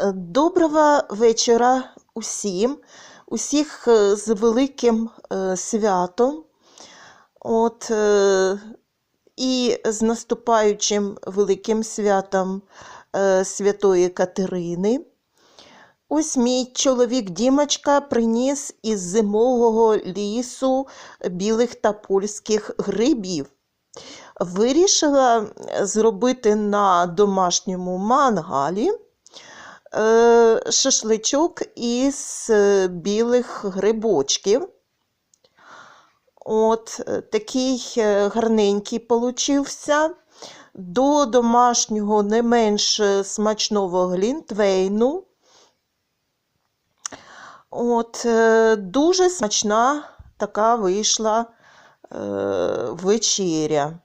Е, Доброго вечора усім, усіх е, з великим е, святом. От, і з наступаючим великим святом Святої Катерини. Ось мій чоловік Дімочка приніс із зимового лісу білих та польських грибів. Вирішила зробити на домашньому мангалі шашличок із е, білих грибочків. От е, такий е, гарненький получився. До домашнього не менш е, смачного глінтвейну. От, е, дуже смачна така вийшла е, вечеря.